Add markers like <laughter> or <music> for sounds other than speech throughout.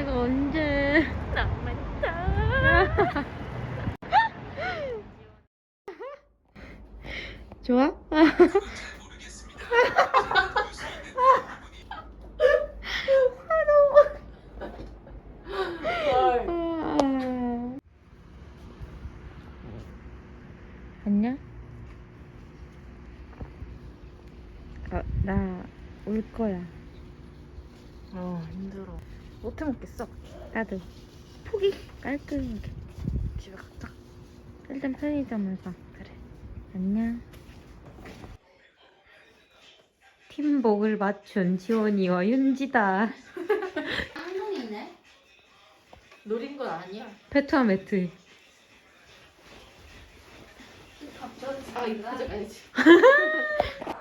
내가 언제 <laughs> 낭만있다 <laughs> 좋아? 안녕? 어, 아, 나올 거야. 어, 힘들어. 못 해 먹겠어. 나도. 포기 깔끔하게. 집에 가자. 일단 편의점을 가. 그래. 안녕. 팀복을 맞춘 지원이와 윤지다. <laughs> 한동이네. 노린 건 아니야. 페트와 매트. 아 이거 가져가야지. <laughs>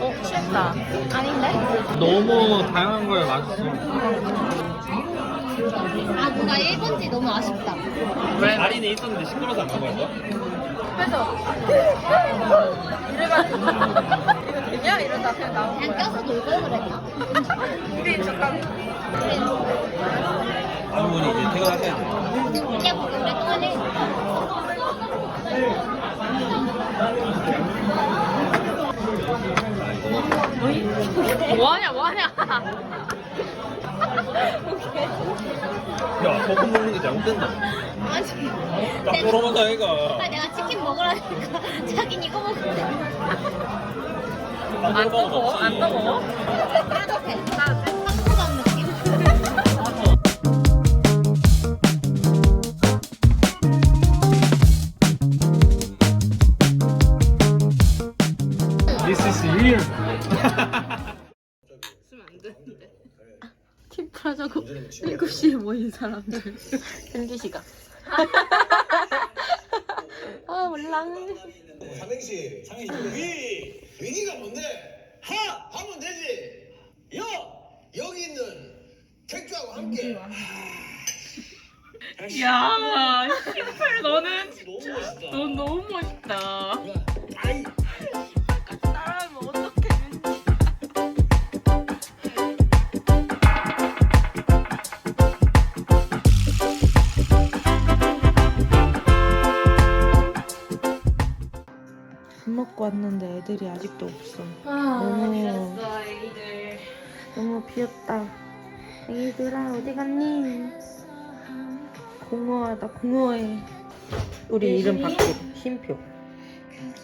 어 취했다. 너무 다양한 거에 맛있어. 아 뭔가 1번지 너무 아쉽다. 왜? 자리는 있었는데 시끄러워서 안 가본 거야? 되냐 이러다 그냥 나온 그냥 껴서 놀걸 그랬나? 우리 잠깐. 아주머니 이제 퇴근하셔야 돼. 그냥 보고 우리 또 할래? 뭐하냐 뭐하냐. 야, 소금 먹는 게 잘못됐나? 아니 딱 돌아보자, 이거. 아니, 내가 치킨 먹으라니까 <laughs> 자긴 이거 먹을래. 안 떠먹어 안 떠먹어. 따뜻해. 한국한 쓰면 안 되는데. 팀플 하자고 7시에 모인 사람들. 현지 시간. 아, 몰라. 삼행시 삼행시 위 위기가 뭔데 하 하면 되지 여 여기 있는 택주하고 함께 야, 신팔 너는 너무 멋있다 넌 너무 멋있다. 밥 먹고 왔는데 애들이 아직도 없어. 아, 너무- 이랬어, 애기들. 너무 비었다. 애기들아, 어디 갔니? 공허하다, 공허해. 우리 이름 바꾸자. 심표.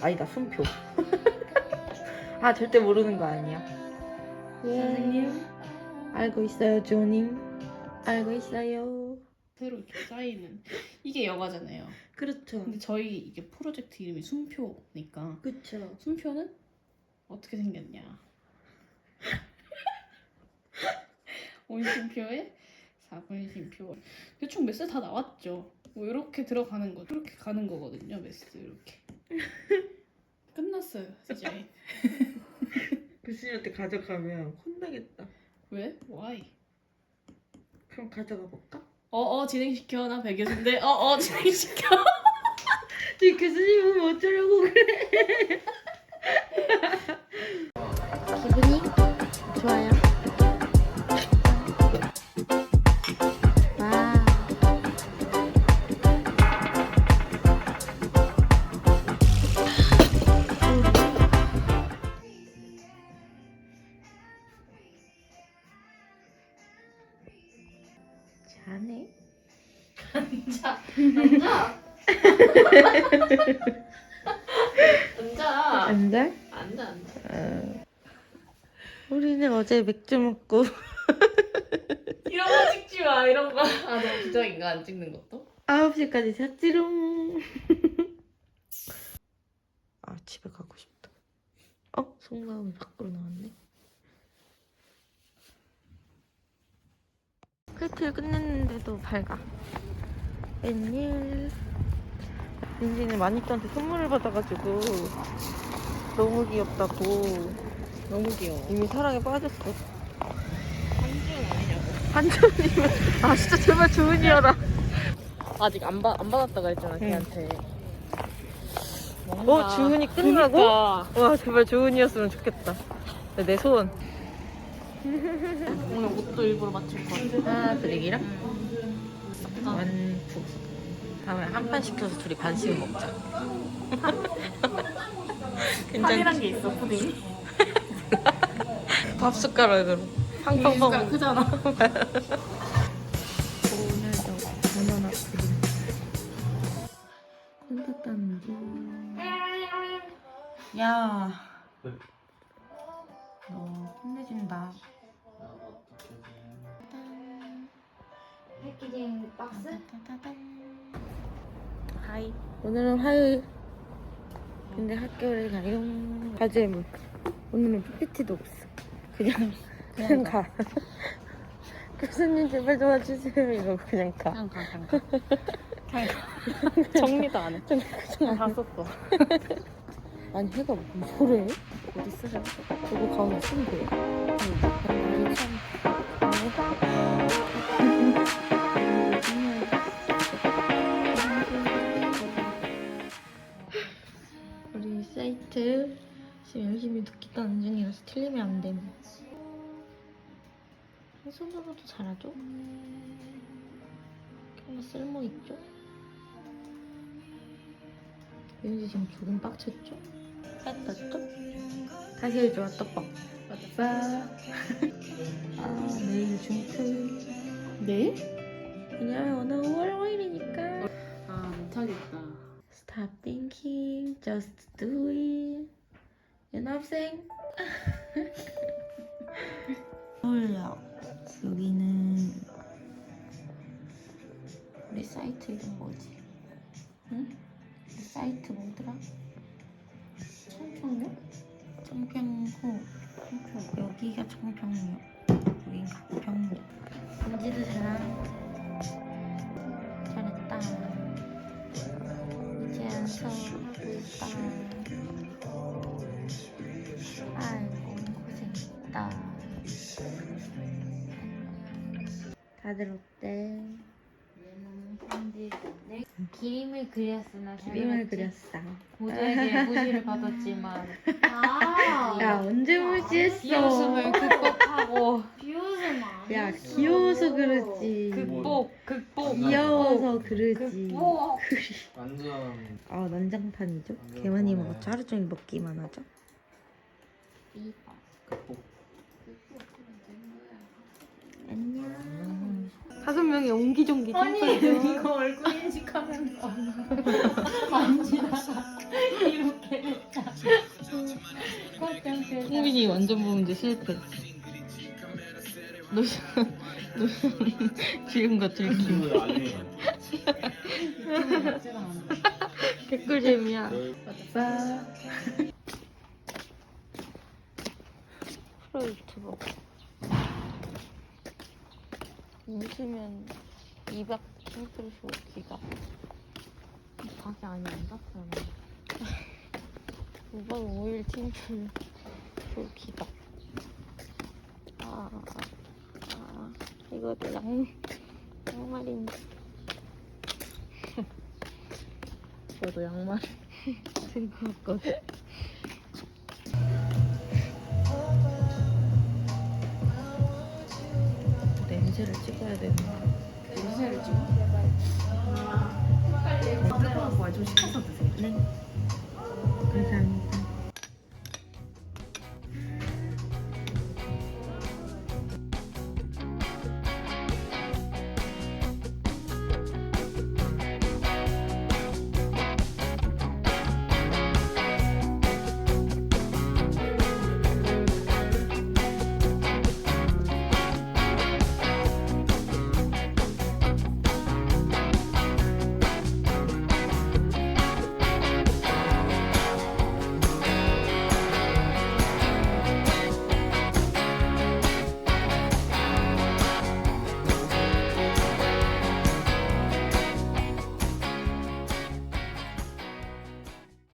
아니다, 순표. <laughs> 아, 절대 모르는 거 아니야. 선생님? 알고 있어요, 조님. 알고 있어요. 새로 이렇게 쌓이는 이게 영화잖아요. 그렇죠. 근데 저희 이게 프로젝트 이름이 숨표니까 그쵸. 숨표는 어떻게 생겼냐? <laughs> 원심표에 4분심표 대충 메스 다 나왔죠. 뭐 이렇게 들어가는 거, 이렇게 가는 거거든요. 메스 이렇게 <laughs> 끝났어요 디자인. <laughs> 교수님한테 가져가면 혼나겠다. 왜? Why? 그럼 가져가 볼까? 어어 진행시켜 나 배교수인데 어어 진행시켜. <laughs> 지 교수님 보면 어쩌려고 그래. <laughs> 기분이 좋아요. 앉아. 앉아? 앉아 앉아. 어. 우리는 어제 맥주 먹고 <laughs> 이런 거 찍지 마 이런 거. 아 너무 부정인가 안 찍는 것도? 9시까지 잤지롱. <laughs> 아, 집에 가고 싶다. 어? 속마음이 밖으로 나왔네. 퀴트 끝냈는데도 밝아. 웬일. 민지는 마니또한테 선물을 받아가지고 너무 귀엽다고 너무 귀여워. 이미 사랑에 빠졌어. 한지은 아니냐고. 한준이면 아 진짜 제발 주은이여라. 아직 안, 받, 안 받았다고 했잖아 걔한테. 어 주은이 끝나고? 와 제발 주은이었으면 좋겠다. 내 손. 오늘 옷도 일부러 맞출 거야. 하나 드리기랑 완프. 다음에 한 판 시켜서 둘이 반씩 먹자. <laughs> 판이란 게 있어 푸딩. <laughs> 밥 숟가락으로 팡팡팡. 크잖아. <laughs> 오늘도 바나나 푸딩. 콘서트하는 중. 야. 너 혼내준다. 패키징 박스? 하이. 오늘은 화요일. 근데 학교를 가요. 과제물. 오늘은 PPT도 없어. 그냥 그냥 가. <laughs> 교수님 제발 도와주세요. 이러고 그냥 가. 그냥 가 그냥 가. 그냥 가. <laughs> 정리도 안 해. 그냥 다 썼어. <laughs> 아니 해가 뭐래? 어디 쓰자. 저거 가운데 쓰면 돼. 응. 참. 손으로도 잘하죠? 정말 쓸모 있죠? 왠지 지금 조금 빡쳤죠? 했었죠? 다시 해줘 떡밥 <laughs> 아 내일 중틀 내일? 왜냐면 오늘 5월 5일이니까 아 못하겠다. Stop thinking, just do it 연합생 서울역 <laughs> 여기는 우리 사이트 이름 뭐지? 다들 어때? 기림을 그렸으나 그림을 그렸어. 고도에게 무시를 받았지만 아. 야 언제 무시했어? 비웃음을 극복하고. 비웃음 아니었어. 야 귀여워서 그러지. 극복 극복. 귀여워서 그러지. 극복. 완전 아 난장판이죠? 개 많이 먹었죠 하루 종일 먹기만 하죠? 안녕 명이 옹기종기 아니. 이거 얼굴 인식하면서 만지다가 <laughs> 이렇게 했다 홍빈이 완전 보는데 실패 노, 노, 지금과 들키 친구들 아니에요. 댓글 재미야 맞다. 프로 유튜버 웃으면 2박 팀플 쇼기가. 가게 안에 안 닿잖아 5박 5일 팀플 쇼기가 아, 아 이것도 양, 양말인데 저도 양말 <laughs> 들고 왔거든 냄새를 찍어야 되는데 냄새를 지금? 네 감사합니다